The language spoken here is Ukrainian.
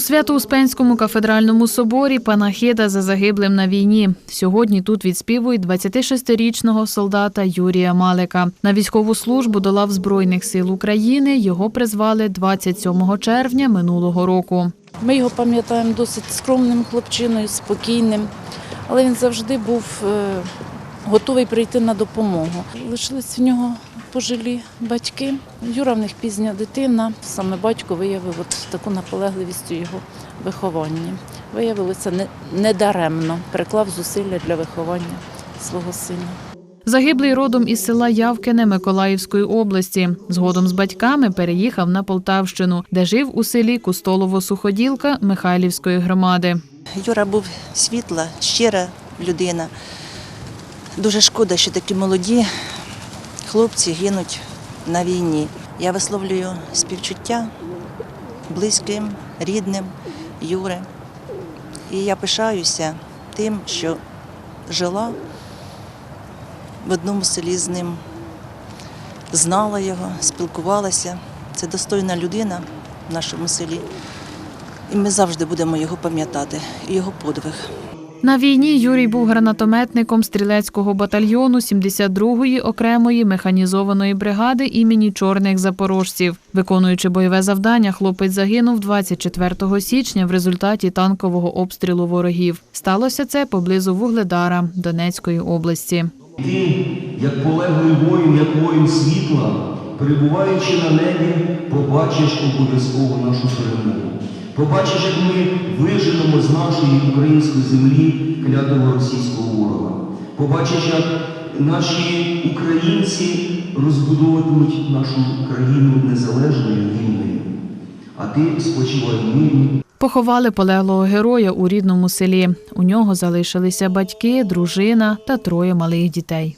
У Свято-Успенському кафедральному соборі панахида за загиблим на війні. Сьогодні тут відспівують 26-річного солдата Юрія Малика. На військову службу до лав Збройних сил України його призвали 27 червня минулого року. Ми його пам'ятаємо досить скромним хлопчиною, спокійним, але він завжди був е, готовий прийти на допомогу. Лишились в нього пожилі батьки. Юра в них пізня дитина. Саме батько виявив от таку наполегливість у його вихованні. Виявилося не- недаремно, приклав зусилля для виховання свого сина. Загиблий родом із села Явкине Миколаївської області. Згодом з батьками переїхав на Полтавщину, де жив у селі Кустолово-Суходілка Михайлівської громади. Юра був світла, щира людина. Дуже шкода, що такі молоді хлопці гинуть на війні. Я висловлюю співчуття близьким, рідним Юри. І я пишаюся тим, що жила в одному селі з ним, знала його, спілкувалася. Це достойна людина в нашому селі. І ми завжди будемо його пам'ятати, його подвиг. На війні Юрій був гранатометником стрілецького батальйону 72-ї окремої механізованої бригади імені чорних запорожців. Виконуючи бойове завдання, хлопець загинув 24 січня в результаті танкового обстрілу ворогів. Сталося це поблизу Вугледара Донецької області. Ти, як полеглий воїн, як воїн світла, перебуваючи на небі, побачиш обов'язково. Побачиш, як ми виженемо з нашої української землі клятого російського ворога. Побачиш, як наші українці розбудовуватимуть нашу країну незалежною вільною. А ти спочивай мирі Поховали полеглого героя у рідному селі. У нього залишилися батьки, дружина та троє малих дітей.